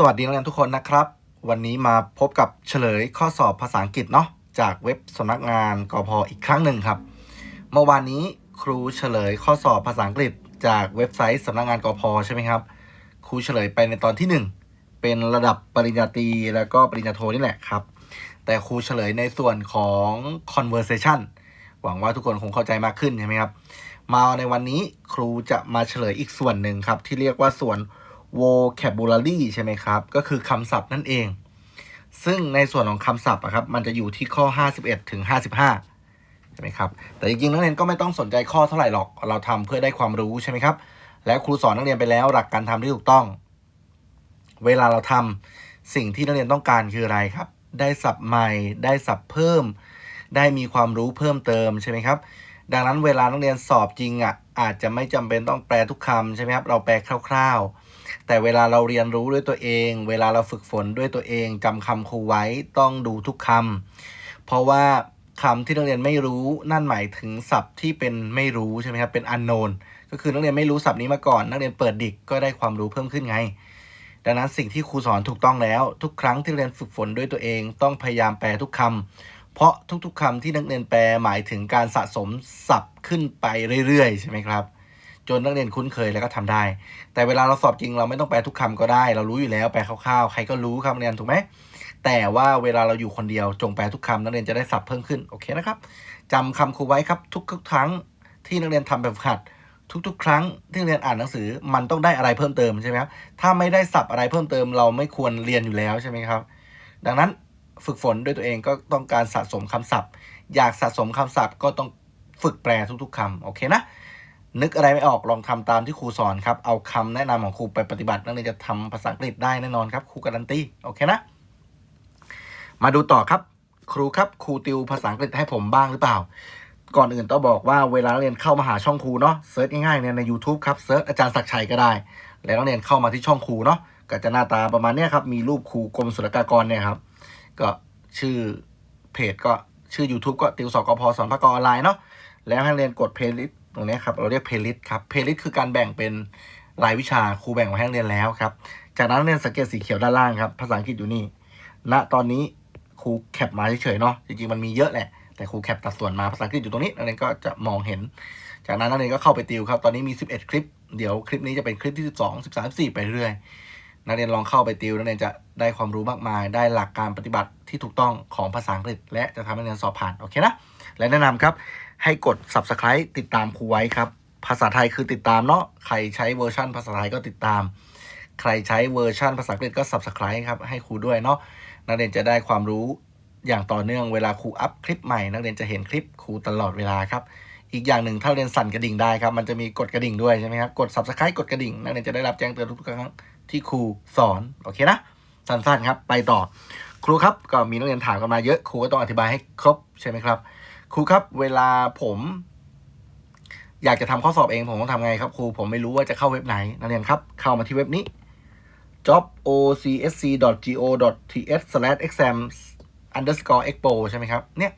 สวัสดีนักเรียนทุกคนนะครับ วันนี้มาพบกับเฉลยข้อสอบภาษาอังกฤษเนาะจากเว็บสำนักงานกพอีกครั้งหนึ่งครับ เมื่อวานนี้ครูเฉลยข้อสอบภาษาอังกฤษ จากเว็บไซต์สำนักงานกพใช่ไหมครับ ครูเฉลยไปในตอนที่ 1 เป็นระดับปริญญาตรีแล้วก็ปริญญาโทนี่แหละครับ แต่ครูเฉลยในส่วนของ conversation หวังว่าทุกคนคงเข้าใจมากขึ้นใช่ไหมครับ มาในวันนี้ครูจะมาเฉลยอีกส่วนหนึ่งครับที่เรียกว่าส่วน vocabulary ใช่ไหมครับ ก็คือคำศัพท์นั่นเอง ซึ่งในส่วนของคำศัพท์อะครับ มันจะอยู่ที่ข้อ 51 ถึง 55 ใช่ไหมครับ แต่จริงๆนักเรียนก็ไม่ต้องสนใจข้อเท่าไหร่หรอก เราทำเพื่อได้ความรู้ใช่ไหมครับ แล้วครูสอนนักเรียนไปแล้วหลักการทำที่ถูกต้อง เวลาเราทำสิ่งที่นักเรียนต้องการคืออะไรครับ ได้ศัพท์ใหม่ ได้ศัพท์เพิ่ม ได้มีความรู้เพิ่มเติมใช่ไหมครับ ดังนั้นเวลานักเรียนสอบจริงอะอาจจะไม่จำเป็นต้องแปลทุกคำใช่ไหมครับ เราแปลคร่าวๆ แต่เวลาเราเรียนรู้ด้วยตัวเอง เวลาเราฝึกฝนด้วยตัวเองจำคำครูไว้ต้องดูทุกคำเพราะว่าคำที่นักเรียนไม่รู้นั่นหมายถึงศัพท์ที่เป็นไม่รู้ใช่ไหมครับเป็น unknown ก็คือนักเรียนไม่รู้ศัพท์นี้มาก่อน นักเรียนเปิดดิกก็ได้ความรู้เพิ่มขึ้นไง ดังนั้นสิ่งที่ครูสอนถูกต้องแล้ว ทุกครั้งที่เรียนฝึกฝนด้วยตัวเอง ต้องพยายามแปลทุกคำ เพราะทุกๆคำที่นักเรียนแปลหมายถึงการสะสมศัพท์ขึ้นไปเรื่อยๆ ใช่ไหมครับ จนนักเรียนคุ้นเคยแล้วก็ทำได้ แต่เวลาเราสอบจริงเราไม่ต้องแปลทุกคำก็ได้ เรารู้อยู่แล้วแปลคร่าวๆ ใครก็รู้ครับเรียนถูกไหมแต่ว่าเวลาเราอยู่คนเดียวจงแปลทุกคำนักเรียนจะได้ศัพท์เพิ่มขึ้นโอเคนะครับจำคำครูไว้ครับทุกๆครั้งที่นักเรียนทำแบบฝึกหัดทุกๆ ครั้งที่เรียนอ่านหนังสือมันต้องได้อะไรเพิ่มเติมใช่ไหมครับ ถ้าไม่ได้ศัพท์อะไรเพิ่มเติมเราไม่ควรเรียนอยู่แล้วใช่ไหมครับ ดังนั้น ฝึกฝนด้วยตัวเองก็ต้องการสะสมคำศัพท์ อยากสะสมคำศัพท์ ก็ต้องฝึกแปลทุกๆคำโอเคนะ นึกอะไรไม่ออกลองทำตามที่ครูสอนครับ เอาคำแนะนำของครูไปปฏิบัตินักเรียนจะทำภาษาอังกฤษได้แน่นอนครับครูการันตีโอเคนะ มาดูต่อครับ ครูครับครูติวภาษาอังกฤษให้ผมบ้างหรือเปล่า ก่อนอื่นต้องบอกว่าเวลาเรียนเข้ามาหาช่องครูเนาะเซิร์ชง่ายๆเนี่ยใน YouTube ครับเซิร์ชอาจารย์ศักชัยก็ได้ แล้วนักเรียนเข้ามาที่ช่องครูเนาะก็จะหน้าตาประมาณนี้ครับมีรูปครูกรมศุลกากรเนี่ยครับ ก็ชื่อเพจก็ชื่อ YouTube ก็ติวสกพสอนภาคออนไลน์เนาะแล้วให้เรียนกดเพลย์ลิสต์ตรงนี้ครับ เราเรียกเพลย์ลิสต์ครับเพลย์ลิสต์คือการแบ่งเป็นรายวิชาครูแบ่งไว้ให้เรียนแล้วครับ จากนั้นเรียนสังเกตสีเขียวด้านล่างครับ ภาษาอังกฤษอยู่นี่ณตอนนี้ครูแคปมาเฉยๆเนาะจริงๆมันมีเยอะแหละแต่ครูแคปตัดส่วนมาภาษาอังกฤษอยู่ตรงนี้นักเรียนก็จะมองเห็น จากนั้นนักเรียนก็เข้าไปติวครับ ตอนนี้มี 11 คลิป เดี๋ยวคลิปนี้จะเป็นคลิปที่ 12 13 14ไปเรื่อย นักเรียนลองเข้าไปติวนักเรียนจะได้ความรู้มากมาย ได้หลักการปฏิบัติที่ถูกต้องของภาษาอังกฤษ และจะทำให้นักเรียนสอบผ่านโอเคนะและแนะนำครับให้กด subscribe ติดตามครูไว้ครับ ภาษาไทยคือติดตามเนาะใครใช้เวอร์ชันภาษาไทยก็ติดตาม ใครใช้เวอร์ชันภาษาอังกฤษก็ subscribe ครับให้ครูด้วยเนาะนักเรียนจะได้ความรู้อย่างต่อเนื่องเวลาครูอัพคลิปใหม่ นักเรียนจะเห็นคลิปครูตลอดเวลาครับอีกอย่างหนึ่งถ้าเรียนสั่นกระดิ่งได้ครับ มันจะมีกดกระดิ่งด้วยใช่ไหมครับ กด subscribe กดกระดิ่ง นักเรียนจะได้รับแจ้งเตือนทุกๆครั้ง ที่ครูสอน โอเคนะ สั้นๆครับ ไปต่อ ครูครับก็มีนักเรียนถามกันมาเยอะ ครูก็ต้องอธิบายให้ครบใช่ไหมครับ ครูครับ เวลาผม อยากจะทำข้อสอบเองผมต้องทำไงครับ ครูผมไม่รู้ว่าจะเข้าเว็บไหนนักเรียนครับ เข้ามาที่เว็บนี้ job.ocsc.go.ts/exams/expo ใช่ไหมครับ เนี่ย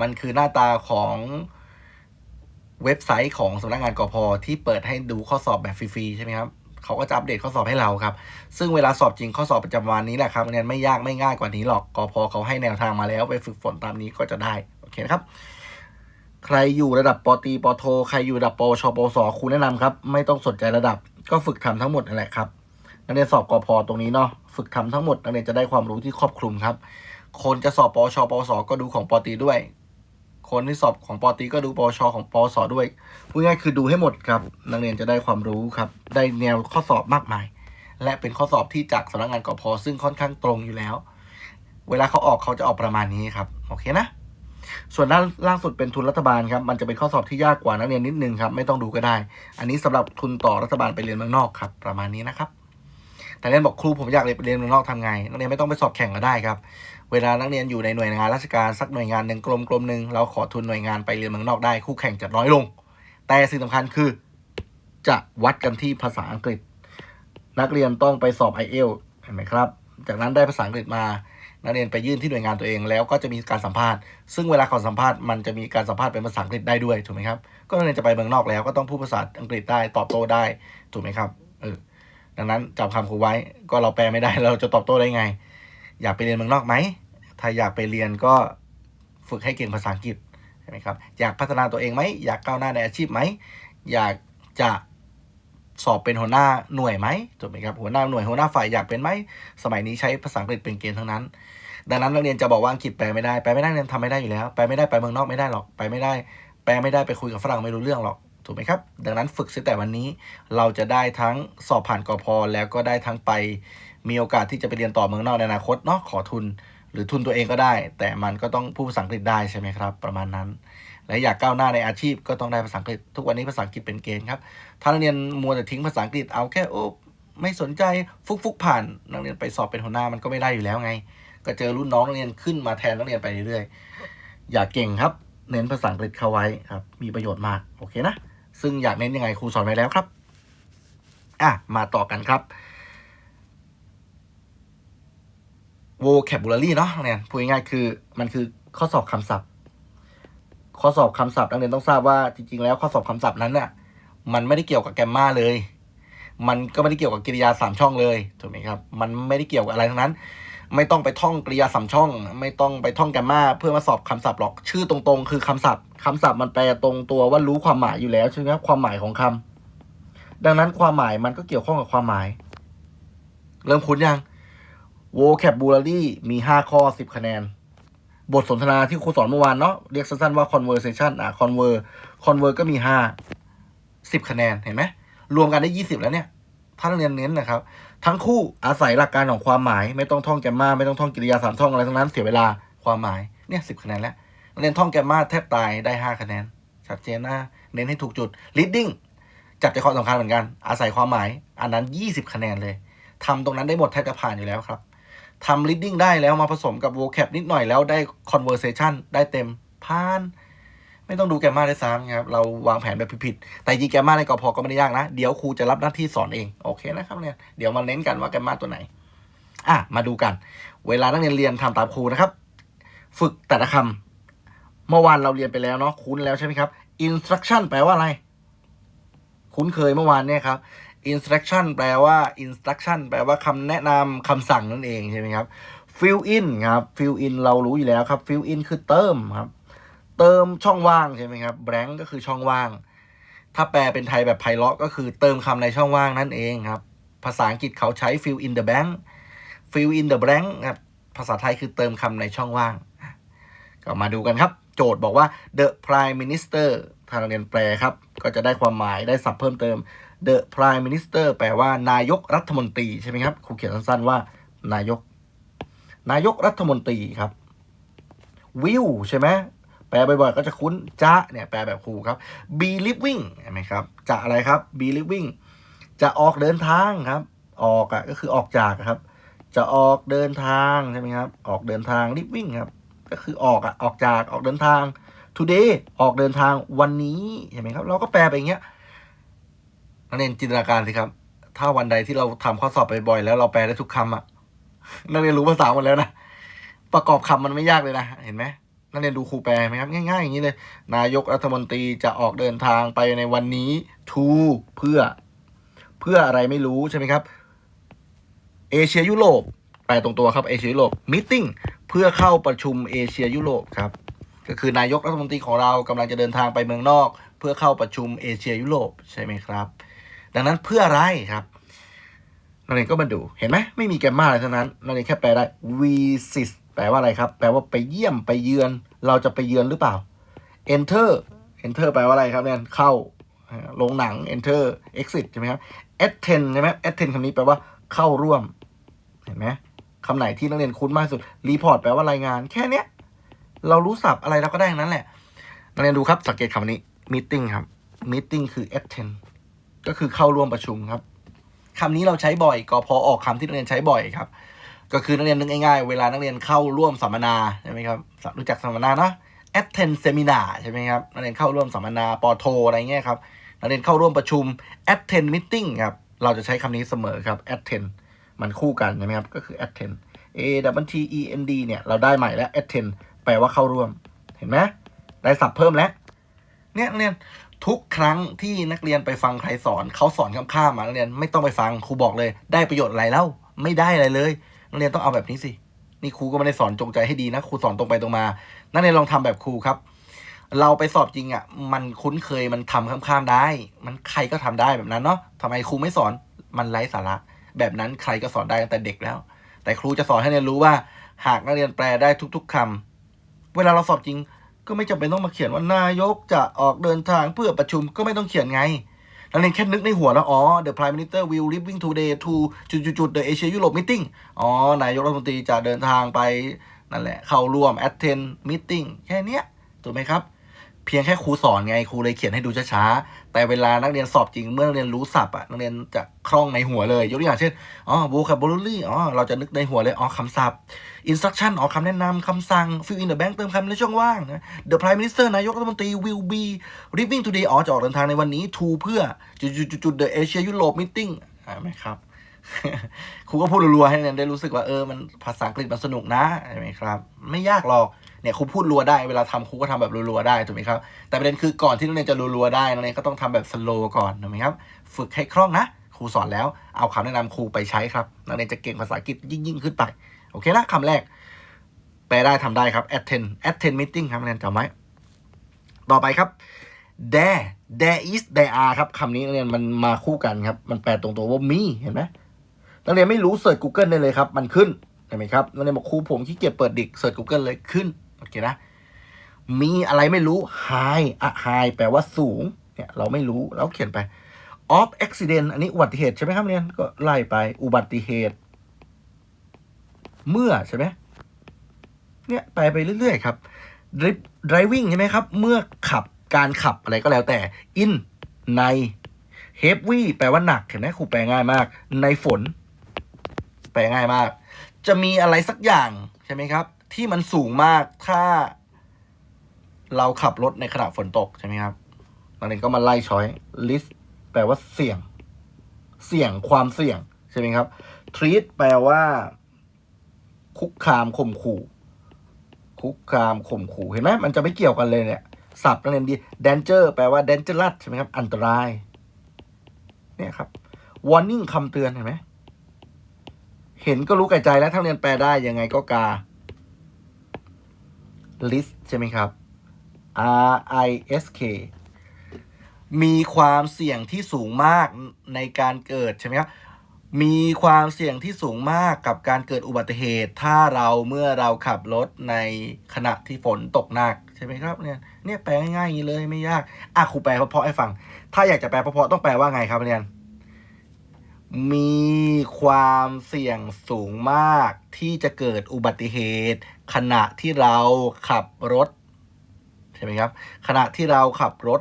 มันคือหน้าตาของเว็บไซต์ของสำนักงานกอพที่เปิดให้ดูข้อสอบแบบฟรีๆใช่ไหมครับ เขาก็จะอัปเดตข้อสอบให้เราครับ ซึ่งเวลาสอบจริงข้อสอบประจำวันนี้แหละครับเรียนไม่ยากไม่ง่ายกว่านี้หรอกกพเขาให้แนวทางมาแล้วไปฝึกฝนตามนี้ก็จะได้โอเคนะครับ ใครอยู่ระดับปตีปโท ใครอยู่ระดับปชปสครูแนะนำครับ ไม่ต้องสนใจระดับก็ฝึกทำทั้งหมดนั่นแหละครับนักเรียนสอบกพตรงนี้เนาะฝึกทำทั้งหมดนักเรียนจะได้ความรู้ที่ครอบคลุมครับ คนจะสอบปชปสก็ดูของปตีด้วย คนที่สอบของปตีก็ดูปวชของปวสด้วยพูดง่ายคือดูให้หมดครับ นักเรียนจะได้ความรู้ครับ ได้แนวข้อสอบมากมาย และเป็นข้อสอบที่จากสำนักงานกพซึ่งค่อนข้างตรงอยู่แล้ว เวลาเขาออกเขาจะออกประมาณนี้ครับ โอเคนะ ส่วนด้านล่างสุดเป็นทุนรัฐบาลครับ มันจะเป็นข้อสอบที่ยากกว่านักเรียนนิดนึงครับ ไม่ต้องดูก็ได้ อันนี้สำหรับทุนต่อรัฐบาลไปเรียนเมืองนอกครับ ประมาณนี้นะครับแต่เรียนบอกครูผมอยากเรียนเมืองนอกทำไงนักเรียนไม่ต้องไปสอบแข่งก็ได้ครับ เวลานักเรียนอยู่ในหน่วยงานราชการสักหน่วยงานหนึ่งกรมกรมหนึ่งเราขอทุนหน่วยงานไปเรียนเมืองนอกได้คู่แข่งจะน้อยลง แต่สิ่งสำคัญคือ จะวัดกันที่ภาษาอังกฤษ นักเรียนต้องไปสอบ i อเอลเห็นไหมครับ จากนั้นได้ภาษาอังกฤษมา นักเรียนไปยื่นที่หน่วยงานตัวเองแล้วก็จะมีการสัมภาษณ์ ซึ่งเวลาขอสัมภาษณ์มันจะมีการสัมภาษณ์เป็นภาษาอังกฤษได้ด้วยถูกไหมครับ ก็นักเรียนจะไปเมืองนอกแล้วก็ต้องพูดภาษาอังกฤษได้ตอบโต้ได้ถูกไหมครับ เออ ดังนั้นจำคำครูไว้ ก็เราแปลไม่ได้เราจะตอบโต้ได้ไง อยากไปเรียนเมืองนอกไหม ถ้าอยากไปเรียนก็ฝึกให้เก่งภาษาอังกฤษใช่ไหมครับ อยากพัฒนาตัวเองไหม อยากก้าวหน้าในอาชีพไหม อยากจะสอบเป็นหัวหน้าหน่วยไหมถูกไหมครับ หัวหน้าหน่วยหัวหน้าฝ่ายอยากเป็นไหม สมัยนี้ใช้ภาษาอังกฤษเป็นเกณฑ์ทั้งนั้น ดังนั้นนักเรียนจะบอกว่าอังกฤษแปลไม่ได้ แปลไม่ได้เรียนทำไม่ได้อยู่แล้ว แปลไม่ได้ไปเมืองนอกไม่ได้หรอก ไปไม่ได้ แปลไม่ได้ไปคุยกับฝรั่งไม่รู้เรื่องหรอกถูกไหมครับ ดังนั้นฝึกตั้งแต่วันนี้ เราจะได้ทั้งสอบผ่านกพแล้วก็ได้ทั้งไป มีโอกาสที่จะไปเรียนต่อเมืองนอกในอนาคตเนาะขอทุน หรือทุนตัวเองก็ได้ แต่มันก็ต้องพูดภาษาอังกฤษได้ใช่ไหมครับ ประมาณนั้น และอยากก้าวหน้าในอาชีพก็ต้องได้ภาษาอังกฤษทุกวันนี้ภาษาอังกฤษเป็นเกณฑ์ครับถ้านักเรียนมัวแต่ทิ้งภาษาอังกฤษเอาแค่โอ้ไม่สนใจฟุกฟุกผ่านนักเรียนไปสอบเป็นหัวหน้ามันก็ไม่ได้อยู่แล้วไง ก็เจอรุ่นน้องนักเรียนขึ้นมาแทนนักเรียนไปเรื่อยๆอยากเก่งครับ เน้นภาษาอังกฤษเข้าไว้ครับ มีประโยชน์มากโอเคนะซึ่งอยากเน้นยังไงครูสอนไว้แล้วครับ อะ มาต่อกันครับ vocabulary เนาะนักเรียนพูดง่ายๆคือมันคือข้อสอบคำศัพท์ ข้อสอบคำศัพท์นักเรียนต้องทราบว่าจริงๆ แล้วข้อสอบคำศัพท์นั้นน่ะมันไม่ได้เกี่ยวกับแกมมาเลย มันก็ไม่ได้เกี่ยวกับกริยาสามช่องเลยถูกไหมครับ มันไม่ได้เกี่ยวกับอะไรทั้งนั้น ไม่ต้องไปท่องกริยาสามช่อง ไม่ต้องไปท่องแกมมาเพื่อมาสอบคำศัพท์หรอกชื่อตรงๆ คือคำศัพท์คำศัพท์มันแปลตรงตัวว่ารู้ความหมายอยู่แล้วใช่ไหมครับความหมายของคำดังนั้นความหมายมันก็เกี่ยวข้องกับความหมาย เริ่มคุ้นยัง vocabulary มีห้าข้อสิบคะแนน บทสนทนาที่ครูสอนเมื่อวานเนาะเรียกสั้นๆว่า conversation อะ conver conver ก็มีห้าสิบคะแนนเห็นไหมรวมกันได้ยี่สิบแล้วเนี่ยถ้านเรียนเน้นนะครับ ทั้งคู่อาศัยหลักการของความหมาย ไม่ต้องท่องแกมมาไม่ต้องท่องกริยาสามท่องอะไรทั้งนั้นเสียเวลาความหมายเนี่ยสิบคะแนนแล้วเรียนท่องแกมมาแทบตายได้ห้าคะแนนชัดเจนนะเน้นให้ถูกจุด reading จับใจความสำคัญเหมือนกัน อาศัยความหมาย อันนั้นยี่สิบคะแนนเลยทำตรงนั้นได้หมดแทบจะผ่านอยู่แล้วครับ ทำ reading ได้แล้วมาผสมกับ vocab นิดหน่อยแล้วได้ conversation ได้เต็มผ่านไม่ต้องดูแกมมาได้ซ้ำครับ เราวางแผนแบบผิดๆแต่จริงแกมมาในกอพอก็ไม่ได้ยากนะ เดี๋ยวครูจะรับหน้าที่สอนเอง โอเคนะครับเนี่ยเดี๋ยวมาเน้นกันว่าแกมมาตัวไหน อะ มาดูกัน เวลานักเรียนเรียนทำตามครูนะครับ ฝึกแต่ละคำเมื่อวานเราเรียนไปแล้วเนาะคุ้นแล้วใช่ไหมครับ instruction แปลว่าอะไร คุ้นเคยเมื่อวานเนี่ยครับ instruction แปลว่า instruction แปลว่าคำแนะนำคำสั่งนั่นเองใช่ไหมครับ fill in ครับ fill in เรารู้อยู่แล้วครับ fill in คือเติมครับ เติมช่องว่างใช่ไหมครับ blank ก็คือช่องว่าง ถ้าแปลเป็นไทยแบบไพเราะก็คือเติมคำในช่องว่างนั่นเองครับ ภาษาอังกฤษเขาใช้ fill in the blank fill in the blank ครับภาษาไทยคือเติมคำในช่องว่าง ก็มาดูกันครับ โจทย์บอกว่า the prime minister ถ้าเราเรียนแปลครับ ก็จะได้ความหมายได้ศัพท์เพิ่มเติม the prime minister แปลว่านายกรัฐมนตรีใช่ไหมครับครูเขียนสั้นๆว่า นายก นายกรัฐมนตรีครับวิวใช่ไหมแปลบ่อยๆก็จะคุ้นจะเนี่ยแปลแบบครูครับ be living เห็นไหมครับ จะอะไรครับ be living จะออกเดินทางครับ ออกอะก็คือออกจากครับ จะออกเดินทางใช่ไหมครับ ออกเดินทาง living ครับ ก็คือออกอะออกจากออกเดินทาง today ออกเดินทางวันนี้เห็นไหมครับ เราก็แปลไปอย่างเงี้ย นักเรียนจินตนาการสิครับ ถ้าวันใดที่เราทำข้อสอบไปบ่อยแล้วเราแปลได้ทุกคำอะ นักเรียนรู้ภาษาหมดแล้วนะ ประกอบคำมันไม่ยากเลยนะ เห็นไหมนักเรียนดูครูแปลไหมครับง่ายๆอย่างนี้เลย นายกรัฐมนตรีจะออกเดินทางไปในวันนี้ to เพื่อ เพื่ออะไรไม่รู้ใช่ไหมครับ เอเชียยุโรปแปลตรงตัวครับเอเชียยุโรปมิ팅เพื่อเข้าประชุมเอเชียยุโรปครับก็คือนายกรัฐมนตรีของเรากำลังจะเดินทางไปเมืองนอก เพื่อเข้าประชุมเอเชียยุโรปใช่ไหมครับ ดังนั้นเพื่ออะไรครับนักเรียนก็มาดูเห็นไหมไม่มีแกมมาอะไรทั้งนั้นนักเรียนแค่แปลได้ visit แปลว่าอะไรครับ แปลว่าไปเยี่ยมไปเยือน เราจะไปเยือนหรือเปล่า enter enter แปลว่าอะไรครับเนี่ยเข้าลงหนัง enter exit ใช่ไหมครับ attend ใช่ไหม attend คำนี้แปลว่าเข้าร่วม เห็นไหมคำไหนที่นักเรียนคุ้นมากสุด report แปลว่ารายงาน แค่เนี้ย เรารู้ศัพท์อะไรเราก็ได้นั้นแหละ นักเรียนดูครับ สังเกตคำนี้ meeting ครับ meeting คือ attend ก็คือเข้าร่วมประชุมครับคำนี้เราใช้บ่อยก็พอออกคำที่นักเรียนใช้บ่อยครับ ก็คือนักเรียนนึกง่ายๆ เวลานักเรียนเข้าร่วมสัมมนาใช่ไหมครับรู้จักสัมมนาเนาะ attend seminar ใช่ไหมครับนักเรียนเข้าร่วมสัมมนาปอโทอะไรเงี้ยครับนักเรียนเข้าร่วมประชุม attend meeting ครับเราจะใช้คำนี้เสมอครับ attend มันคู่กันใช่ไหมครับ ก็คือ attend a w t e n d เนี่ย เราได้ใหม่แล้ว attend แปลว่าเข้าร่วม เห็นไหมได้ศัพท์เพิ่มแล้ว เนี่ยนักเรียน ทุกครั้งที่นักเรียนไปฟังใครสอนเขาสอนข้ามๆมานักเรียนไม่ต้องไปฟังครูบอกเลย ได้ประโยชน์อะไรแล้ว ไม่ได้อะไรเลย นักเรียนต้องเอาแบบนี้สิ นี่ครูก็ไม่ได้สอนจงใจให้ดีนะครูสอนตรงไปตรงมา นักเรียนลองทำแบบครูครับ เราไปสอบจริงอะ มันคุ้นเคยมันทำข้ามๆได้ มันใครก็ทำได้แบบนั้นเนาะทำไมครูไม่สอนมันไร้สาระ แบบนั้นใครก็สอนได้ตั้งแต่เด็กแล้ว แต่ครูจะสอนให้เรียนรู้ว่า หากนักเรียนแปลได้ทุก ๆคำเวลาเราสอบจริง ก็ไม่จำเป็นต้องมาเขียนว่านายกจะออกเดินทางเพื่อประชุมก็ไม่ต้องเขียนไงนักเรียนแค่นึกในหัวแล้วอ๋อ the prime minister will leaving today to จุดๆๆ the Asia Europe meeting อ๋อ นายกรัฐมนตรีจะเดินทางไปนั่นแหละ เข้าร่วม attend meeting แค่เนี้ย ถูกไหมครับ เพียงแค่ครูสอนไง ครูเลยเขียนให้ดูช้าๆ แต่เวลานักเรียนสอบจริงเมื่อนักเรียนรู้ศัพท์อะนักเรียนจะคล่องในหัวเลยยกตัวอย่างเช่นอ๋อ vocabulary อ๋อเราจะนึกในหัวเลยอ๋อคำศัพท์ instruction อ๋อคำแนะนำคำสั่ง fill in the blank เติมคำในช่องว่างนะ the prime minister นายกรัฐมนตรี will be leaving today อ๋อจะออกเดินทางในวันนี้ to เพื่อจุดๆๆ the Asia Europe meeting อ่าไหมครับ ครูก็พูดรัวๆให้นักเรียนได้รู้สึกว่าเออมันภาษาอังกฤษมันสนุกนะใช่ไหมครับ ไม่ยากหรอกเนี่ยครูพูดรัวได้เวลาทำครูก็ทำแบบรัวๆได้ถูกไหมครับแต่ประเด็นคือก่อนที่นักเรียนจะรัวๆได้นักเรียนก็ต้องทำแบบสโลว์ก่อนถูกไหมครับ ฝึกให้คล่องนะครูสอนแล้วเอาคำแนะนำครูไปใช้ครับนักเรียนจะเก่งภาษาอังกฤษยิ่งๆขึ้นไปโอเคนะคำแรกแปลได้ทำได้ครับ attend attend meeting ครับนักเรียนจำไว้ต่อไปครับ there there is there are ครับคำนี้นักเรียนมันมาคู่กันครับ มันแปลตรงตัวว่ามีเห็นไหม นักเรียนไม่รู้เสิร์ช Google ได้เลยครับ มันขึ้นเห็นไหมครับนักเรียนบอกครูผมขี้เกียจเปิดดิกเสิร์ช Google เลยขึ้นโอเคนะ มีอะไรไม่รู้ high อะ high แปลว่าสูงเนี่ยเราไม่รู้แล้วเขียนไป of accident อันนี้อุบัติเหตุใช่ไหมครับเรียนก็ไล่ไปอุบัติเหตุ เมื่อใช่ไหมเนี่ยไปไปเรื่อยๆครับ driving ใช่ไหมครับ เมื่อขับการขับอะไรก็แล้วแต่ in ใน heavy แปลว่าหนักเห็นไหมครูแปลง่ายมาก ในฝน ลง่ายมาก จะมีอะไรสักอย่างใช่ไหมครับ ที่มันสูงมากถ้า เราขับรถในขณะฝนตกใช่ไหมครับนักเรียนก็มาไล่ช้อย list แปลว่าเสี่ยง เสี่ยงความเสี่ยงใช่ไหมครับ treat แปลว่า คุกคามข่มขู่คุกคามข่มขู่เห็นไหมมันจะไม่เกี่ยวกันเลยเนี่ยศัพท์นักเรียนดี danger แปลว่า dangerous ใช่ไหมครับ อันตราย เนี่ยครับ warning คำเตือนเห็นไหม เห็นก็รู้แก่ใจแล้วถ้าเรียนแปลได้ยังไงก็กา list ใช่ไหมครับ R I S K มีความเสี่ยงที่สูงมากในการเกิดใช่ไหมครับ มีความเสี่ยงที่สูงมากกับการเกิดอุบัติเหตุ ถ้าเราเมื่อเราขับรถในขณะที่ฝนตกหนักใช่ไหมครับเนี่ยเนี่ยแปลง่ายๆอย่างนี้เลยไม่ยากอะครูแปลเพราะๆให้ฟัง ถ้าอยากจะแปลเพราะๆต้องแปลว่าไงครับเรียน มีความเสี่ยงสูงมากที่จะเกิดอุบัติเหตุ ขณะที่เราขับรถ ใช่ไหมครับ ขณะที่เราขับรถ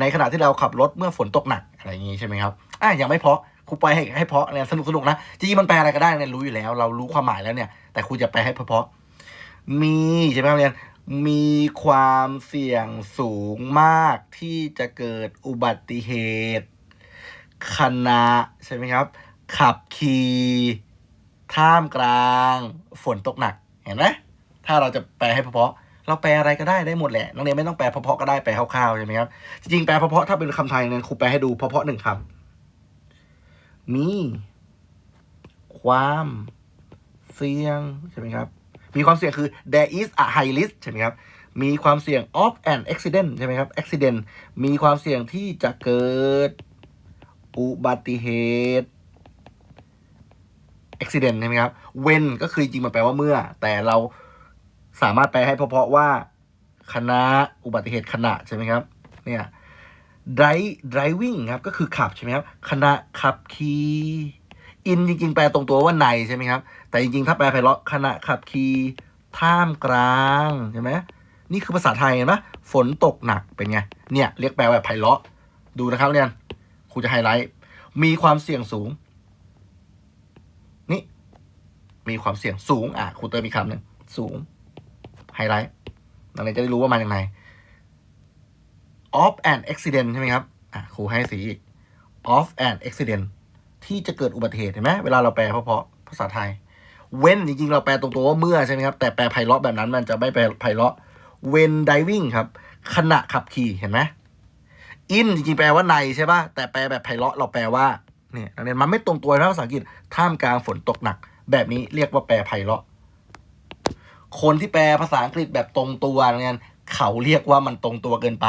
ในขณะที่เราขับรถเมื่อฝนตกหนักอะไรอย่างนี้ใช่ไหมครับอะยังไม่เพาะครูไปให้ให้เพาะเนี่ยสนุกสนุกนะจริงๆมันแปลอะไรก็ได้เนี่ยรู้อยู่แล้ว เรารู้ความหมายแล้วเนี่ย แต่ครูจะแปลให้เพาะมีใช่ไหมครับเรียนมีความเสี่ยงสูงมากที่จะเกิดอุบัติเหตุ ขณะใช่ไหมครับ ขับขี่ท่ามกลางฝนตกหนักเห็นไหมถ้าเราจะแปลให้เพาะเราแปลอะไรก็ได้ได้หมดแหละนักเรียนไม่ต้องแปลเพาะก็ได้แปลคร่าวๆใช่ไหมครับจริงๆแปลเพาะถ้าเป็นคำไทยเนี่ยครูแปลให้ดูเพาะหนึ่งคำมี ความเสี่ยงใช่ไหมครับ มีความเสี่ยงคือ there is a high risk ใช่ไหมครับ มีความเสี่ยง of an accident ใช่ไหมครับ accident มีความเสี่ยงที่จะเกิด อุบัติเหตุ accident ใช่ไหมครับ when ก็คือจริงมันแปลว่าเมื่อ แต่เราสามารถแปลให้เพราะๆว่าคณะอุบัติเหตุขณะใช่ไหมครับ เนี่ย drive driving ครับ ก็คือขับใช่ไหมครับขณะขับขี่ in จริง ๆ แปลตรงตัวว่าในใช่ไหมครับ แต่จริงๆ ถ้าแปลไพเราะขณะขับขี่ท่ามกลางใช่ไหมนี่คือภาษาไทยเห็นไหมฝนตกหนักเป็นไง เนี่ยเรียกแปลแบบไพเราะ ดูนะครับเรียน รูจะไฮไลท์ มีความเสี่ยงสูง นี่ มีความเสี่ยงสูง อะครูเติมอีกคำหนึ่งสูง ไฮไลท์นักเรียนจะได้รู้ว่ามาอย่างไร Off and accident ใช่ไหมครับ อะครูให้สีอีก Off and accident ที่จะเกิดอุบัติเหตุเห็นไหมเวลาเราแปลเพราะๆภาษาไทย when จริงๆเราแปลตรงตัวว่าเมื่อใช่ไหมครับ แต่แปลไพเราะแบบนั้นมันจะไม่แปลไพเราะ when diving ครับ ขณะขับขี่เห็นไหม อินจริงๆแปลว่าในใช่ป่ะแต่แปลแบบไพเราะเราแปลว่าเนี่ยนักเรียนมันไม่ตรงตัวนะภาษาอังกฤษท่ามกลางฝนตกหนัก แบบนี้เรียกว่าแปลไพเราะ คนที่แปลภาษาอังกฤษแบบตรงตัวนักเรียนเขาเรียกว่ามันตรงตัวเกินไป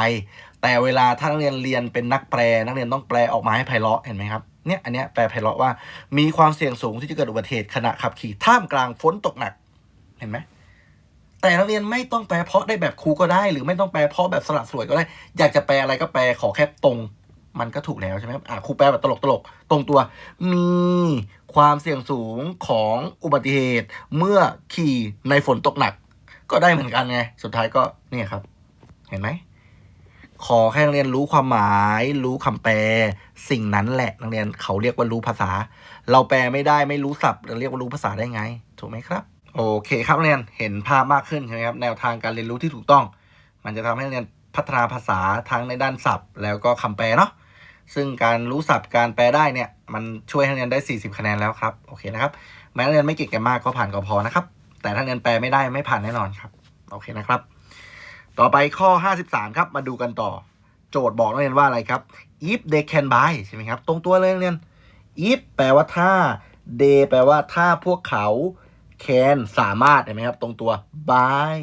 แต่เวลาถ้านักเรียนเรียนเป็นนักแปลนักเรียนต้องแปลออกมาให้ไพเราะเห็นไหมครับเนี่ยอันเนี้ยแปลไพเราะว่ามีความเสี่ยงสูงที่จะเกิดอุบัติเหตุขณะขับขี่ท่ามกลางฝนตกหนัก เห็นไหม แต่นักเรียนไม่ต้องแปลเพราะได้แบบครูก็ได้ หรือไม่ต้องแปลเพราะแบบสลับสวยก็ได้ อยากจะแปลอะไรก็แปลขอแค่ตรง มันก็ถูกแล้วใช่ไหมครับอะครูแปลแบบตลกตลกๆตรงตัว มีความเสี่ยงสูงของอุบัติเหตุ เมื่อขี่ในฝนตกหนัก ก็ได้เหมือนกันไง สุดท้ายก็เนี่ยครับ เห็นไหมขอแค่นักเรียนรู้ความหมาย รู้คำแปล สิ่งนั้นแหละนักเรียนเขาเรียกว่ารู้ภาษา เราแปลไม่ได้ไม่รู้ศัพท์เราเรียกว่ารู้ภาษาได้ไง ถูกไหมครับ โอเคครับเรียนเห็นภาพมากขึ้นใช่ไหมครับแนวทางการเรียนรู้ที่ถูกต้อง มันจะทำให้เรียนพัฒนาภาษาทั้งในด้านศัพท์ แล้วก็คำแปลเนาะซึ่งการรู้ศัพท์การแปลได้เนี่ยมันช่วยให้เรียนได้ 40 คะแนนแล้วครับโอเคนะครับแม้เรียนไม่เก่งกันมากก็ผ่านก็พอนะครับแต่ถ้าเรียนแปลไม่ได้ไม่ผ่านแน่นอนครับโอเคนะครับ ต่อไปข้อ 53 ครับมาดูกันต่อ โจทย์บอกนักเรียนว่าอะไรครับ if they can buy ใช่ไหมครับตรงตัวเลยนักเรียน if แปลว่าถ้า they แปลว่าถ้าพวกเขา can สามารถเห็นไหมครับ ตรงตัว buy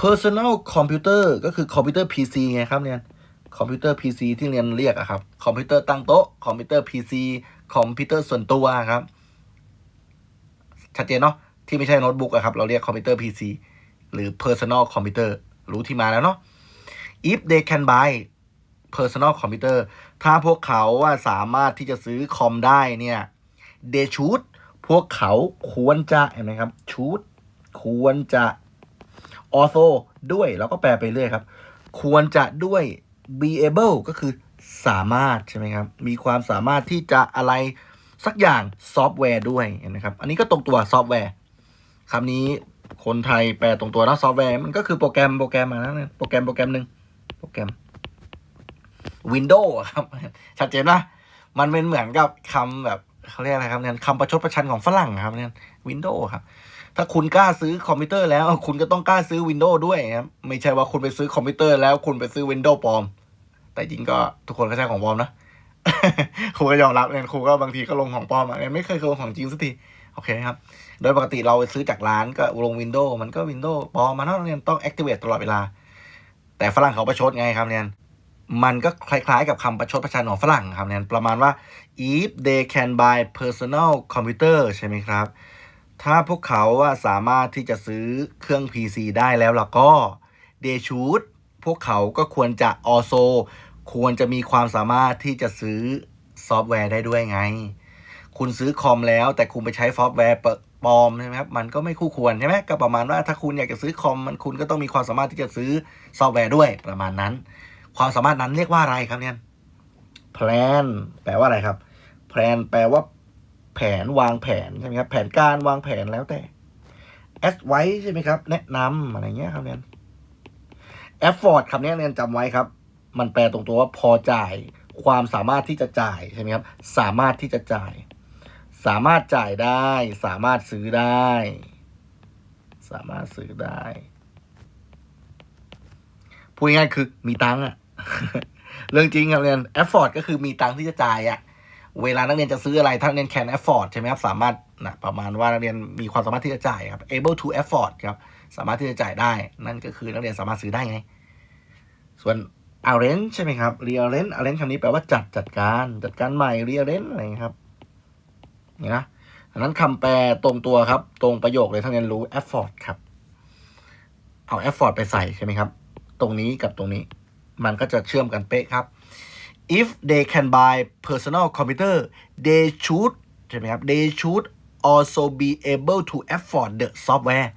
personal computer ก็คือคอมพิวเตอร์ PC ไงครับเนี่ยคอมพิวเตอร์ PC ที่เรียนเรียกอะครับ คอมพิวเตอร์ตั้งโต๊ะ คอมพิวเตอร์ PC คอมพิวเตอร์ส่วนตัวครับ ชัดเจนเนาะที่ไม่ใช่โน้ตบุ๊กอะครับ เราเรียกคอมพิวเตอร์ PC หรือ personal computer รู้ที่มาแล้วเนาะ if they can buy personal computer ถ้าพวกเขาว่าสามารถที่จะซื้อคอมได้เนี่ย they should พวกเขาควรจะเห็นไหมครับ should ควรจะ also ด้วยแล้วก็แปลไปเรื่อยครับ ควรจะด้วย be able ก็คือสามารถใช่ไหมครับ มีความสามารถที่จะอะไรสักอย่างซอฟต์แวร์ด้วยเห็นไหมครับ อันนี้ก็ตรงตัวซอฟต์แวร์คำนี้คนไทยแปลตรงตัวนะซอฟต์แวร์มันก็คือโปรแกรมโปรแกรมอะนะโปรแกรมโปรแกรมหนึ่งโปรแกรม Windows ครับ ชัดเจนนะมันเป็นเหมือนกับคำแบบ เขาเรียกอะไรครับเนี่ยคำประชดประชันของฝรั่งครับเนี่ย Windows ครับ ถ้าคุณกล้าซื้อคอมพิวเตอร์แล้ว คุณก็ต้องกล้าซื้อ Windows ด้วยครับไม่ใช่ว่าคุณไปซื้อคอมพิวเตอร์แล้วคุณไปซื้อ Windows ปลอม แต่จริงก็ทุกคนก็ใช้ของปลอมนะครูก็ยอมรับเนี่ยครูก็บางทีก็ลงของปลอมอะเนี่ยไม่เคยลงของจริงสักทีโอเคครับ โดยปกติเราไปซื้อจากร้านก็ลง Windows มันก็ Windows ปลอมมาเนาะเนี่ยต้อง activate ตลอดเวลา แต่ฝรั่งเขาประชดไงครับเนี่ย มันก็คล้ายๆกับคำประชดประชันของฝรั่งครับเนี่ยประมาณว่า if they can buy personal computer ใช่ไหมครับ ถ้าพวกเขาว่าสามารถที่จะซื้อเครื่อง PC ได้แล้วล่ะก็ they should พวกเขาก็ควรจะ also ควรจะมีความสามารถที่จะซื้อซอฟต์แวร์ได้ด้วยไง คุณซื้อคอมแล้วแต่คุณไปใช้ซอฟต์แวร์ปลอมใช่ไหมครับ มันก็ไม่คู่ควรใช่ไหมก็ประมาณว่าถ้าคุณอยากจะซื้อคอมมันคุณก็ต้องมีความสามารถที่จะซื้อซอฟต์แวร์ด้วยประมาณนั้น ความสามารถนั้นเรียกว่าอะไรครับเนี่ย plan แปลว่าอะไรครับ plan แปลว่าแผนวางแผนใช่ไหมครับ แผนการวางแผนแล้วแต่ advice ใช่ไหมครับ แนะนำอะไรเงี้ยครับเนี่ย effort คำนี้เรียนจำไว้ครับ มันแปลตรงตัวว่าพอจ่าย ความสามารถที่จะจ่ายใช่ไหมครับ สามารถที่จะจ่าย สามารถจ่ายได้ สามารถซื้อได้ สามารถซื้อได้พูดง่ายคือมีตังค์อะ เรื่องจริงครับเรียน effort ก็คือมีตังค์ที่จะจ่ายอะเวลานักเรียนจะซื้ออะไรถ้านักเรียน can afford ใช่ไหมครับ สามารถนะประมาณว่านักเรียนมีความสามารถที่จะจ่ายครับ able to afford ครับสามารถที่จะจ่ายได้ นั่นก็คือนักเรียนสามารถซื้อได้ไง ส่วน arrange ใช่ไหมครับ rearrange arrange คำนี้แปลว่าจัดจัดการ จัดการใหม่ rearrange อะไรครับนี่นะดังนั้นคำแปลตรงตัวครับ ตรงประโยคเลยทั้งเรียนรู้ effort ครับ เอา effort ไปใส่ใช่ไหมครับ ตรงนี้กับตรงนี้ มันก็จะเชื่อมกันเป๊ะครับ if they can buy personal computer they should ใช่ไหมครับ they should also be able to afford the software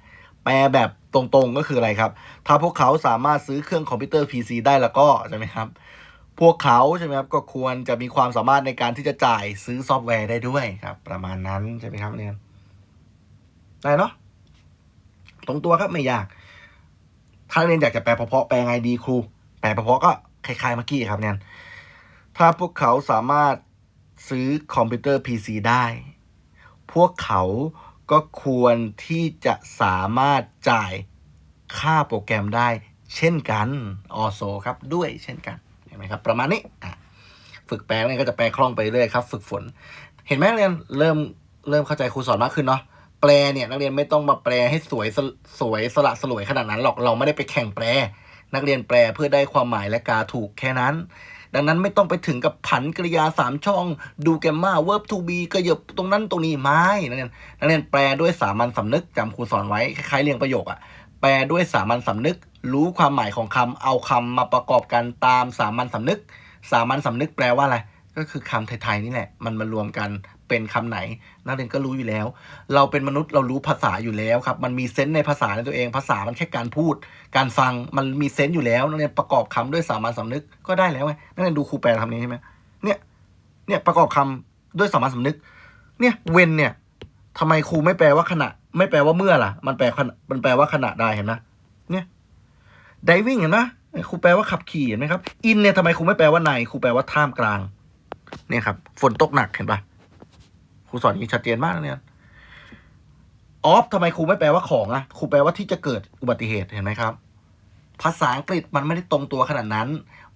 แปลแบบตรงๆก็คืออะไรครับ ถ้าพวกเขาสามารถซื้อเครื่องคอมพิวเตอร์ PC ได้แล้วก็ใช่ไหมครับ พวกเขาใช่ไหมครับก็ควรจะมีความสามารถในการที่จะจ่ายซื้อซอฟต์แวร์ได้ด้วยครับ ประมาณนั้นใช่ไหมครับเนี่ยได้เนาะตรงตัวครับไม่ยาก ถ้าเรียนอยากจะแปลเพราะๆแปลไงดีครู แปลเพาะก็คล้ายๆเมื่อกี้ครับเนี่ยถ้าพวกเขาสามารถซื้อคอมพิวเตอร์ PC ได้ พวกเขาก็ควรที่จะสามารถจ่ายค่าโปรแกรมได้ เช่นกัน also ครับด้วยเช่นกันเห็นไหมครับ ประมาณนี้ฝึกแปลเรียก็จะแปลคล่องไปเรื่อยครับ ฝึกฝน เห็นไหมนักเรียนเริ่มเริ่มเข้าใจครูสอนมากขึ้นเนาะแปลเนี่ยนักเรียนไม่ต้องมาแปลให้สวยสสวยสละสลวยขนาดนั้นหรอกเราไม่ได้ไปแข่งแปล นักเรียนแปลเพื่อได้ความหมายและกาถูกแค่นั้น ดังนั้นไม่ต้องไปถึงกับผันกริยาสามช่อง ดูแกมมา verb to be กระยบตรงนั้นตรงนี้ไม่นักเรียนนักเรียนแปลด้วยสามัญสำนึกจำครูสอนไว้คล้ายๆเรียงประโยคอะแปลด้วยสามัญสำนึก รู้ความหมายของคำเอาคำมาประกอบกันตามสามัญสำนึก สามัญสำนึกแปลว่าอะไรก็คือคำไทยๆนี่แหละ มันมารวมกัน เป็นคำไหน นักเรียนก็รู้อยู่แล้ว เราเป็นมนุษย์เรารู้ภาษาอยู่แล้วครับ มันมีเซนส์ในภาษาในตัวเอง ภาษามันแค่การพูด การฟังมันมีเซนส์อยู่แล้ว นักเรียนประกอบคำด้วยสามัญสำนึกก็ได้แล้วไงนักเรียนดูครูแปลคำนี้ใช่ไหมเนี่ยเนี่ยประกอบคำด้วยสามัญสำนึก เนี่ยเวนเนี่ยทำไมครูไม่แปลว่าขณะ ไม่แปลว่าเมื่อล่ะ มันแปลมันแปลว่าขณะได้เห็นไหมเนี่ย diving เห็นไหมครูแปลว่าขับขี่เห็นไหมครับ in เนี่ยทำไมครูไม่แปลว่าในครูแปลว่าท่ามกลาง เนี่ยครับ ฝนตกหนักเห็นปะ ครูสอนอย่างนี้ชัดเจนมากนะเนี่ย off ทำไมครูไม่แปลว่าของอะครูแปลว่าที่จะเกิดอุบัติเหตุเห็นไหมครับ ภาษาอังกฤษมันไม่ได้ตรงตัวขนาดนั้น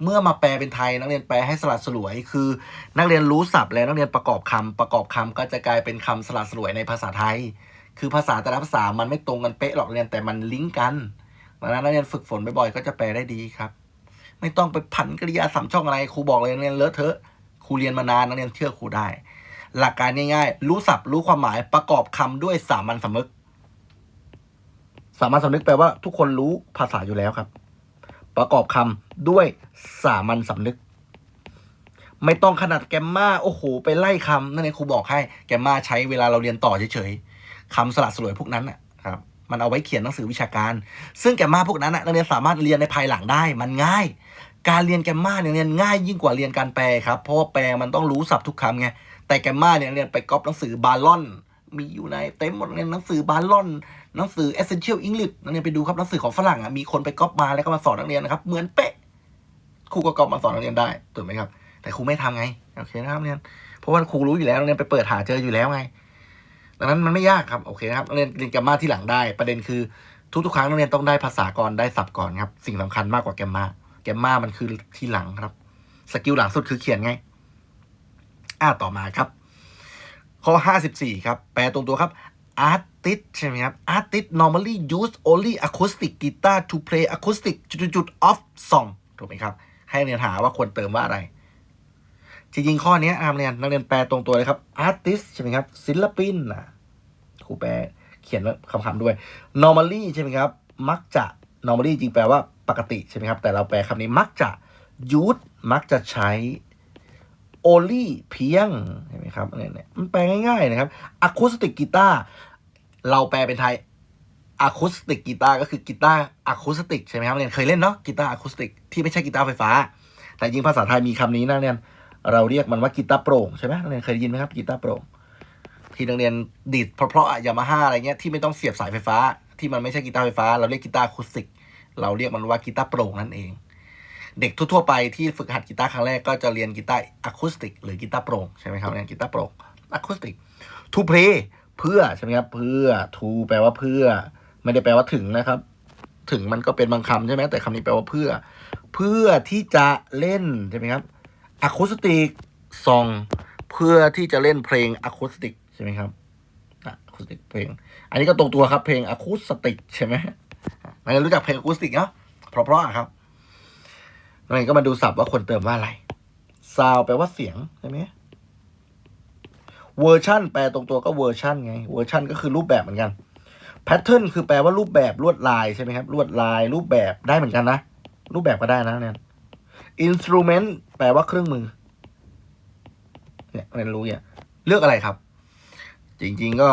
เมื่อมาแปลเป็นไทยนักเรียนแปลให้สลัดสลวย คือ นักเรียนรู้ศัพท์แล้วนักเรียนประกอบคำประกอบคำก็จะกลายเป็นคำสลัดสลวยในภาษาไทย คือภาษาแต่ละภาษามันไม่ตรงกันเป๊ะหรอกเรียนแต่มันลิงก์กันดังนั้นนักเรียนฝึกฝนบ่อยๆก็จะแปลได้ดีครับ ไม่ต้องไปผันกริยาสามช่องอะไรครูบอกเลยนักเรียนเลอะเทอะครูเรียนมานานนักเรียนเชื่อครูได้ หลักการง่ายๆ รู้ศัพท์รู้ความหมายประกอบคำด้วยสามัญสำนึก สามัญสำนึกแปลว่าทุกคนรู้ภาษาอยู่แล้วครับ ประกอบคำด้วยสามัญสำนึก ไม่ต้องขนาดแกมมาโอ้โห ไปไล่คำนั่นเองครูบอกให้แกมมาใช้เวลาเราเรียนต่อเฉยๆคำสลัดสลวยพวกนั้นนะครับ มันเอาไว้เขียนหนังสือวิชาการ ซึ่งแกมมาพวกนั้นน่ะนักเรียนสามารถเรียนในภายหลังได้ มันง่ายการเรียนแกมมาเนี่ยเรียนง่ายยิ่งกว่าเรียนการแปลครับ เพราะว่าแปลมันต้องรู้ศัพท์ทุกคำไง แต่แกมมาเนี่ยเรียนไปก๊อปหนังสือบาลอน มีอยู่ในเต็มหมดเรียนหนังสือบาลอนหนังสือ essential English นักเรียนไปดูครับหนังสือของฝรั่งอะมีคนไปก๊อปมาแล้วก็มาสอนนักเรียนนะครับ เหมือนเป๊ะครูก็ก๊อปมาสอนนักเรียนได้ถูกไหมครับ แต่ครูไม่ทำไงโอเคนะครับเรียนเพราะว่าครูรู้อยู่แล้วนักเรียนไปเปิดหาเจออยู่แล้วไงดังนั้นมันไม่ยากครับโอเคนะครับเรียนเรียนแกมมาที่หลังได้ ประเด็นคือทุกๆครั้งนักเรียนต้องได้ภาษาก่อนได้ศัพท์ก่อนครับสิ่งสำคัญมากกว่าแกมมาแกมมามันคือที่หลังครับ สกิลหลังสุดคือเขียนไง อ่าต่อมาครับ ข้อ 54 ครับ แปลตรงตัวครับ artist ใช่ไหมครับ artist normally use only acoustic guitar to play acoustic จุดๆ of song ถูกไหมครับ ให้นักเรียนหาว่าควรเติมว่าอะไร จริงๆ ข้อนี้นักเรียนนักเรียนแปลตรงตัวเลยครับ artist ใช่ไหมครับ ศิลปินนะครูแปลเขียนไว้คำๆด้วย normally ใช่ไหมครับ มักจะ normally จริงแปลว่าปกติใช่ไหมครับ แต่เราแปลคำนี้มักจะ use มักจะใช้ only เพียงใช่ไหมครับเนี่ยเนี่ยมันแปลง่ายๆนะครับ acoustic guitar เราแปลเป็นไทย acoustic guitar ก็คือกีตาร์ acoustic ใช่ไหมครับเรียนเคยเล่นเนาะกีตาร์ acoustic ที่ไม่ใช่กีตาร์ไฟฟ้า แต่จริงภาษาไทยมีคำนี้นะเนี่ยเราเรียกมันว่ากีตาร์โปร่งใช่ไหมเรียนเคยได้ยินไหมครับกีตาร์โปร่งที่นักเรียนดีดเพราะๆอะยามาฮ่าอะไรเงี้ยที่ไม่ต้องเสียบสายไฟฟ้า ที่มันไม่ใช่กีตาร์ไฟฟ้า เราเรียกกีตาร์อะคูสติก เราเรียกมันว่ากีตาร์โปร่งนั่นเอง เด็กทั่วๆไปที่ฝึกหัดกีตาร์ครั้งแรกก็จะเรียนกีตาร์อะคูสติกหรือกีตาร์โปร่งใช่ไหมครับเรียนกีตาร์โปร่งอะคูสติก to play เพื่อใช่ไหมครับเพื่อ to แปลว่าเพื่อ ไม่ได้แปลว่าถึงนะครับ ถึงมันก็เป็นบางคำใช่ไหมแต่คำนี้แปลว่าเพื่อ เพื่อที่จะเล่นใช่ไหมครับอะคูสติกซองเพื่อที่จะเล่นเพลงอะคูสติกใช่ไหมครับอะคูสติกเพลง อันนี้ก็ตรงตัวครับเพลงอะคูสติกใช่ไหมนักเรียนรู้จักเพลงอะคูสติกเนาะเพราะๆอะครับ นักเรียนก็มาดูศัพท์ว่าควรเติมว่าอะไรซาวแปลว่าเสียงใช่ไหมเวอร์ชันแปลตรงตัวก็เวอร์ชันไง เวอร์ชันก็คือรูปแบบเหมือนกันแพทเทิร์นคือแปลว่ารูปแบบลวดลายใช่ไหมครับลวดลายรูปแบบได้เหมือนกันนะ รูปแบบก็ได้นะเนี่ยอินสตูเมนต์แปลว่าเครื่องมือ เนี่ยเรียนรู้เนี่ยเลือกอะไรครับ จริง ๆ ก็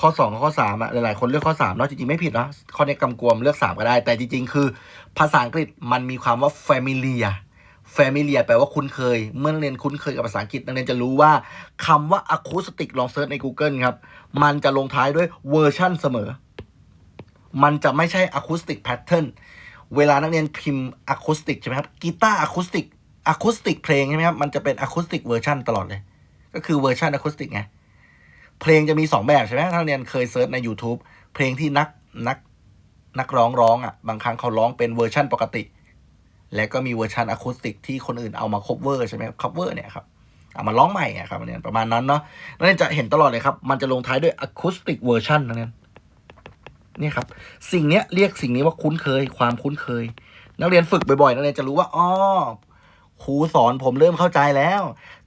ข้อสองกับข้อสามอะหลายๆคนเลือกข้อสามเนาะจริงๆไม่ผิดนะข้อนี้กำกวมเลือกสามก็ได้ แต่จริง ๆ คือ ภาษาอังกฤษมันมีความว่า familiar familiar แปลว่าคุ้นเคย เมื่อนักเรียนคุ้นเคยกับภาษาอังกฤษนักเรียนจะรู้ว่าคำว่า acoustic ลองเซิร์ชใน Google ครับ มันจะลงท้ายด้วยเวอร์ชันเสมอ มันจะไม่ใช่ acoustic pattern เวลานักเรียนพิมพ์ acoustic ใช่ไหมครับกีตาร์ acoustic acoustic เพลงใช่ไหมครับ มันจะเป็น acoustic version ตลอดเลย ก็คือเวอร์ชัน acoustic ไง เพลงจะมีสองแบบใช่ไหมถ้านักเรียนเคยเซิร์ชใน YouTube เพลงที่นักนัก นักร้องร้องอะ บางครั้งเขาร้องเป็นเวอร์ชันปกติ และก็มีเวอร์ชันอะคูสติกที่คนอื่นเอามา cover ใช่ไหมครับ cover เนี่ยครับเอามาร้องใหม่อะครับเนี่ยประมาณนั้นเนาะนั่นจะเห็นตลอดเลยครับ มันจะลงท้ายด้วย acoustic version นั่นเองนี่ครับ สิ่งเนี้ยเรียกสิ่งนี้ว่าคุ้นเคย ความคุ้นเคย นักเรียนฝึกบ่อยๆนักเรียนจะรู้ว่าอ๋อครูสอนผมเริ่มเข้าใจแล้ว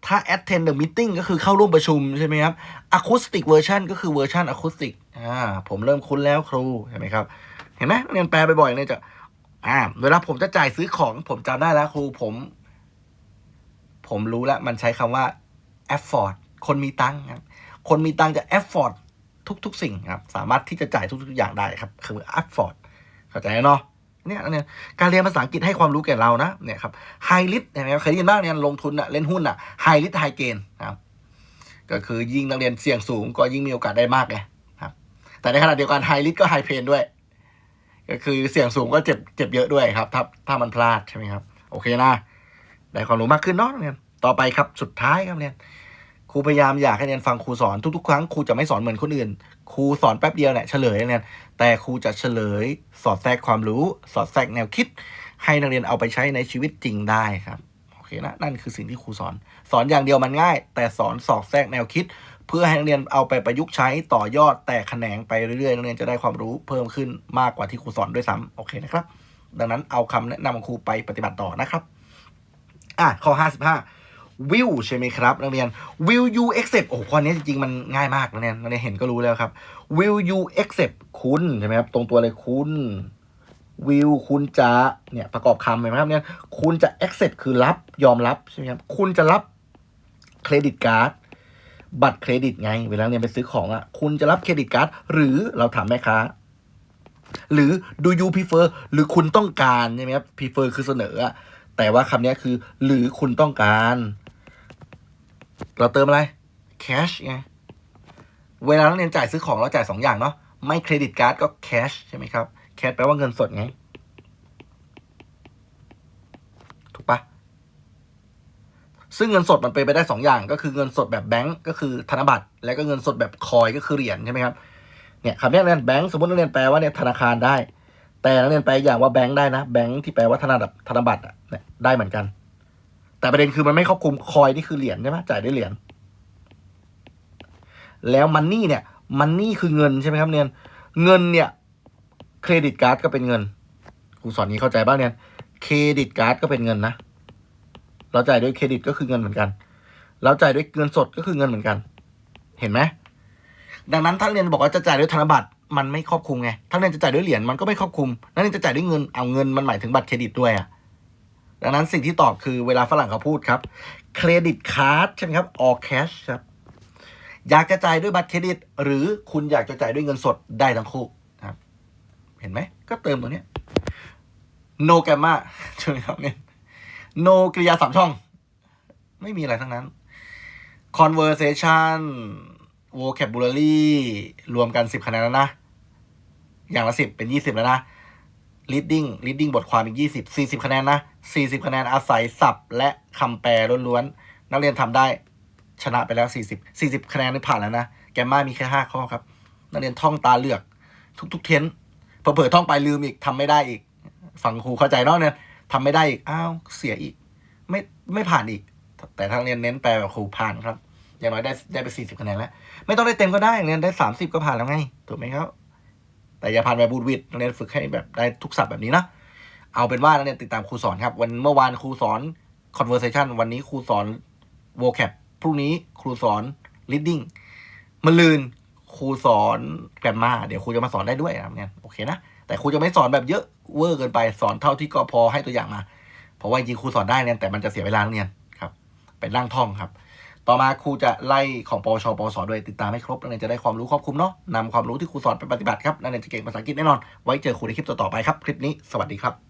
ถ้า attend the meeting ก็คือเข้าร่วมประชุมใช่ไหมครับ acoustic version ก็คือเวอร์ชัน acoustic อ่าผมเริ่มคุ้นแล้วครูเห็นไหมครับ เห็นไหมเรียนแปลบ่อยๆเนี่ยจะอ่าเวลาผมจะจ่ายซื้อของ ผมจำได้แล้วครูผม ผมรู้แล้ว มันใช้คำว่า afford คนมีตังค์ครับ คนมีตังค์จะ afford ทุก ๆ สิ่งครับ สามารถที่จะจ่ายทุก ๆ อย่างได้ครับ คือ afford เข้าใจเนาะเนี่ยเนี่ยการเรียนภาษาอังกฤษให้ความรู้แก่เรานะเนี่ยครับ high risk เห็นไหมครับเคยได้ยินบ้างเนี่ยลงทุนอะเล่นหุ้นอะ high risk high gain นะครับก็คือยิ่งนักเรียนเสี่ยงสูงก็ยิ่งมีโอกาสได้มากไงครับ แต่ในขณะเดียวกัน high risk ก็ high pain ด้วย ก็คือเสี่ยงสูงก็เจ็บเจ็บเยอะด้วยครับถ้าถ้ามันพลาดใช่ไหมครับ โอเคนะได้ความรู้มากขึ้นเนาะเนี่ยต่อไปครับสุดท้ายครับเนี่ยครูพยายามอยากให้เรียนฟังครูสอนทุกๆ ครั้งครูจะไม่สอนเหมือนคนอื่นครูสอนแป๊บเดียวเนี่ยเฉลยเนี่ยแต่ครูจะเฉลย สอดแทรกความรู้ สอดแทรกแนวคิด ให้นักเรียนเอาไปใช้ในชีวิตจริงได้ครับโอเคนะนั่นคือสิ่งที่ครูสอน สอนอย่างเดียวมันง่าย แต่สอนสอดแทรกแนวคิด เพื่อให้นักเรียนเอาไปประยุกต์ใช้ต่อยอดแตกแขนงไปเรื่อยๆนักเรียนจะได้ความรู้เพิ่มขึ้นมากกว่าที่ครูสอนด้วยซ้ำโอเคนะครับ ดังนั้นเอาคำแนะนำของครูไปปฏิบัติต่อนะครับอะข้อ 55 will ใช่ไหมครับนักเรียน will you accept โอ้โหข้อนี้จริงๆ มันง่ายมากนะเนี่ยนักเรียนเห็นก็รู้แล้วครับ will you accept คุณใช่ไหมครับตรงตัวเลยคุณ will คุณจะเนี่ยประกอบคำเห็นไหมครับเนี่ยคุณจะ accept คือรับยอมรับใช่ไหมครับคุณจะรับเครดิตการ์ด บัตรเครดิตไง เวลาเนี่ยไปซื้อของอะ คุณจะรับเครดิตการ์ดหรือเราถามแม่ค้า หรือ do you prefer หรือคุณต้องการใช่ไหมครับ prefer คือเสนอ แต่ว่าคำนี้คือ หรือคุณต้องการ เราเติมอะไร cash ไง เวลานักเรียนจ่ายซื้อของเราจ่ายสองอย่างเนาะ ไม่เครดิตการ์ดก็ cash ใช่ไหมครับ cash แปลว่าเงินสดไง ถูกปะ ซึ่งเงินสดมันเป็นไปได้สองอย่าง ก็คือเงินสดแบบแบงก์ก็คือธนบัตร และก็เงินสดแบบคอยก็คือเหรียญใช่ไหมครับเนี่ยคำนี้นักเรียนแบงก์สมมตินักเรียนแปลว่าเนี่ยธนาคารได้ แต่นักเรียนแปลอย่างว่าแบงก์ได้นะแบงก์ที่แปลว่าธนบัตรธนบัตรอะเนี่ยได้เหมือนกัน แต่ประเด็นคือมันไม่ครอบคลุมคอยนี่คือเหรียญใช่ไหมจ่ายด้วยเหรียญแล้วมันนี่เนี่ยมันนี่คือเงินใช่ไหมครับเนี่ยเงินเนี่ยเครดิตการ์ดก็เป็นเงินครูสอนนี้เข้าใจบ้างเนี่ยเครดิตการ์ดก็เป็นเงินนะ เราจ่ายด้วยเครดิตก็คือเงินเหมือนกัน เราจ่ายด้วยเงินสดก็คือเงินเหมือนกัน เห็นไหมดังนั้นถ้าเรียนบอกว่าจะจ่ายด้วยธนบัตรมันไม่ครอบคลุมไงถ้าเรียนจะจ่ายด้วยเหรียญมันก็ไม่ครอบคลุมนักเรียนจะจ่ายด้วยเงินเอาเงินมันหมายถึงบัตรเครดิตด้วยอะดังนั้นสิ่งที่ตอบคือเวลาฝรั่งเขาพูดครับเครดิตการ์ดใช่ไหมครับ all cash ครับอยากจะจ่ายด้วยบัตรเครดิต หรือคุณอยากจะจ่ายด้วยเงินสดได้ทั้งคู่ครับ เห็นไหมก็เติมตัวเนี้ย no gamma ใช่ไหมครับเนี่ย no กริยาสามช่อง ไม่มีอะไรทั้งนั้น conversation vocabulary รวมกันสิบคะแนนแล้วนะ อย่างละสิบเป็นยี่สิบแล้วนะ reading reading บทความอีกยี่สิบสี่สิบคะแนนนะสี่สิบคะแนนอาศัยศัพท์ และคำแปลล้วนๆ นักเรียนทำได้ชนะไปแล้วสี่สิบสี่สิบคะแนนนี่ผ่านแล้วนะ แกมมามีแค่ห้าข้อครับ นักเรียนท่องตาเลือก ทุกๆเทนเผลอๆท่องไปลืมอีกทำไม่ได้อีก ฝั่งครูเข้าใจเนาะเนี่ย ทำไม่ได้อีก อ้าวเสียอีก ไม่ไม่ผ่านอีก แต่ทางเรียนเน้นแปลแบบครูผ่านครับ อย่างน้อยได้ได้ไปสี่สิบคะแนนแล้ว ไม่ต้องได้เต็มก็ได้เรียนได้สามสิบก็ผ่านแล้วไง ถูกไหมครับ แต่อย่าผ่านแบบบูดวิดเรียนฝึกให้แบบได้ทุกศัพท์แบบนี้นะ เอาเป็นว่านักเรียนติดตามครูสอนครับ วันเมื่อวานครูสอน conversation วันนี้ครูสอน vocab พรุ่งนี้ครูสอน reading มะลืนครูสอน grammar เดี๋ยวครูจะมาสอนได้ด้วยนะเนี่ยโอเคนะ แต่ครูจะไม่สอนแบบเยอะเวอร์เกินไปสอนเท่าที่ก็พอให้ตัวอย่างมา เพราะว่าจริงครูสอนได้เนี่ยแต่มันจะเสียเวลานักเรียนครับ เป็นร่างท่องครับ ต่อมาครูจะไล่ของปวชปวสด้วยติดตามให้ครบนักเรียนจะได้ความรู้ครอบคลุมเนาะนำความรู้ที่ครูสอนไปปฏิบัติครับนักเรียนจะเก่งภาษาอังกฤษแน่นอนไว้เจอครูในคลิปต่อๆไปครับคลิปนี้สวัสดีครับ